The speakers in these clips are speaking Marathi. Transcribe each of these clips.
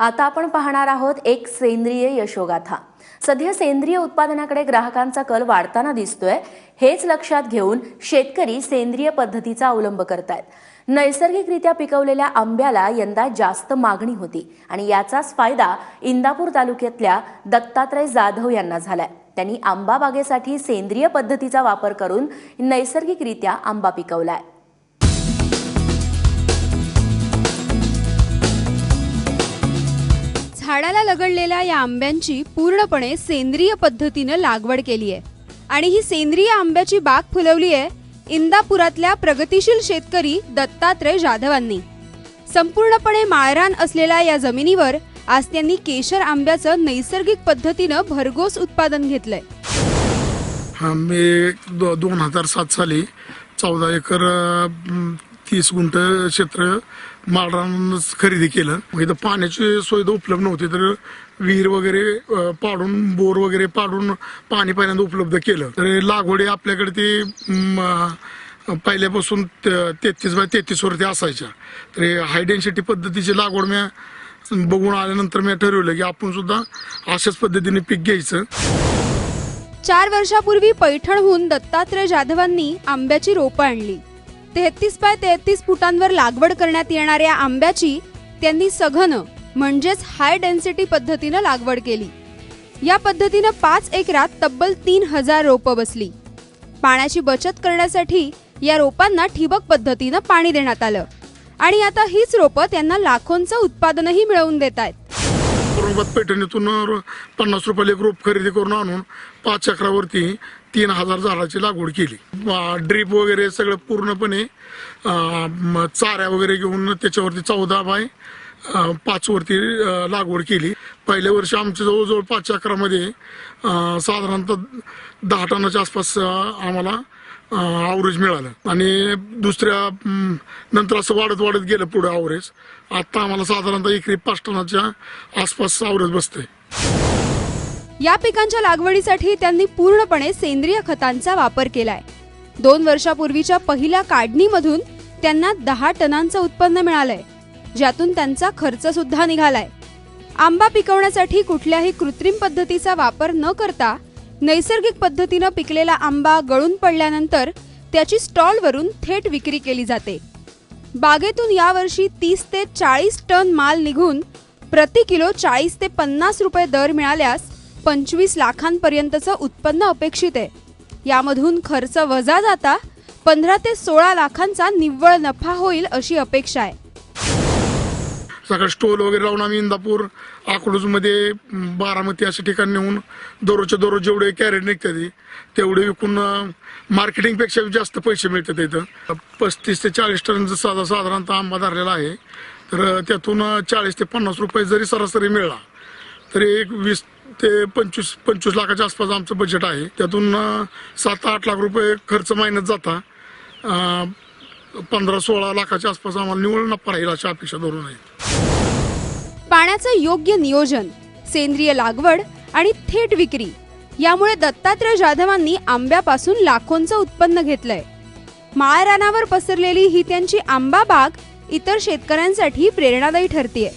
आता आपण पाहणार आहोत एक सेंद्रिय यशोगाथा. सध्या सेंद्रिय उत्पादनाकडे ग्राहकांचा कल वाढताना दिसतोय. हेच लक्षात घेऊन शेतकरी सेंद्रिय पद्धतीचा अवलंब करतायत. नैसर्गिकरित्या पिकवलेल्या आंब्याला यंदा जास्त मागणी होती आणि याचाच फायदा इंदापूर तालुक्यातल्या दत्तात्रय जाधव यांना झालाय. त्यांनी आंबा बागेसाठी सेंद्रिय पद्धतीचा वापर करून नैसर्गिकरित्या आंबा पिकवलाय. झाडाला लगडलेल्या या आंब्यांची पूर्णपणे सेंद्रिय पद्धतीनं लागवड केली आहे. आणि ही सेंद्रिय आंब्याची बाग फुलवली आहे इंदापुरातल्या प्रगतिशील शेतकरी दत्तात्रय जाधवांनी. संपूर्णपणे माळरान असलेल्या या जमिनीवर आज त्यांनी केशर आंब्याचं नैसर्गिक पद्धतीनं भरघोस उत्पादन घेतलंय. हा दो दोन हजार सात साली चौदा एकर तीस गुंठ क्षेत्र माळरान खरेदी केलं. मग इथं पाण्याची सुविधा उपलब्ध नव्हती तर विहीर वगैरे पाडून बोर वगैरे पाडून पाणी पहिल्यांदा उपलब्ध केलं. तर लागवडी आपल्याकडे ती पहिल्यापासून तेहतीस बाय तेहतीस वरती असायच्या. तर हाय डेन्सिटी पद्धतीची लागवड मी बघून आल्यानंतर मी ठरवलं की आपण सुद्धा अशाच पद्धतीने पीक घ्यायचं. चार वर्षापूर्वी पैठणहून दत्तात्रय जाधवांनी आंब्याची रोपं आणली. तेहतीस बाय तेहतीस फुटांवर लागवड करण्यात येणाऱ्या आंब्याची त्यांनी सघन म्हणजेच हाय डेन्सिटी पद्धतीनं लागवड केली. या पद्धतीनं पाच एकरात तब्बल तीन हजार रोपं बसली. पाण्याची बचत करण्यासाठी या रोपांना ठिबक पद्धतीनं पाणी देण्यात आलं. आणि आता हीच रोपं त्यांना लाखोंचं उत्पादनही मिळवून देत आहेत. औरंगाबाद पैठणीतून पन्नास रुपयाला एक रोप खरेदी करून आणून पाच चक्रावरती तीन हजार झाडाची लागवड केली. ड्रीप वगैरे सगळं पूर्णपणे चाऱ्या वगैरे घेऊन त्याच्यावरती चौदा बाय पाच वरती लागवड केली. पहिल्या वर्षी आमच्या जवळजवळ पाच चक्रामध्ये साधारणतः दहा टनाच्या आसपास आम्हाला आवरेज मिळालं. आणि दुसऱ्या नंतर असं वाढत वाढत गेलं पुढे आवरेज आता आम्हाला साधारणतः एकरी पाच टनाच्या आसपास आवरेज बसते या पिकांच्या लागवडीसाठी त्यांनी पूर्णपणे सेंद्रिय खतांचा वापर केलाय. दोन वर्षापूर्वीच्या पहिल्या काढणीमधून त्यांना दहा टनांचं उत्पन्न मिळालंय ज्यातून त्यांचा खर्च सुद्धा निघालाय. आंबा पिकवण्यासाठी कुठल्याही कृत्रिम पद्धतीचा वापर न करता नैसर्गिक पद्धतीनं पिकलेला आंबा गळून पडल्यानंतर त्याची स्टॉलवरून थेट विक्री केली जाते. बागेतून यावर्षी तीस ते चाळीस टन माल निघून प्रति किलो चाळीस ते पन्नास रुपये दर मिळाल्यास पंचवीस लाखांपर्यंतचं उत्पन्न अपेक्षित आहे. यामधून खर्च वजा जाता पंधरा ते सोळा लाखांचा निव्वळ नफा होईल अशी अपेक्षा आहे. सगळं स्टोल वगैरे लावून आम्ही इंदापूर अकलूजमध्ये बारामती अशा ठिकाणी नेऊन दररोजच्या दररोज जेवढे कॅरेट निघतात तेवढे विकून मार्केटिंगपेक्षा जास्त पैसे मिळतात इथं. पस्तीस ते चाळीस टनचं साधा साधारणतः आंबा धरलेला आहे. तर त्यातून चाळीस ते पन्नास रुपये जरी सरासरी मिळाला तरी एक वीस ते पंचवीस पंचवीस लाखाच्या आसपास आमचं बजेट आहे. त्यातून सात आठ लाख रुपये खर्च महिन्यात जाता. पंधरा सोळा लाखाच्या आसपास आम्हाला निवड नफा राहील अशा अपेक्षा धरून आहे. पाण्याचं योग्य नियोजन सेंद्रिय लागवड आणि थेट विक्री यामुळे दत्तात्रय जाधवांनी आंब्यापासून लाखोंचं उत्पन्न घेतलंय. माळरानावर पसरलेली ही त्यांची आंबा बाग इतर शेतकऱ्यांसाठी प्रेरणादायी ठरतीये.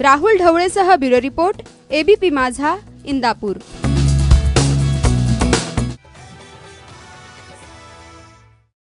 Rahul ढवळेसह bureau report ABP Majha Indapur.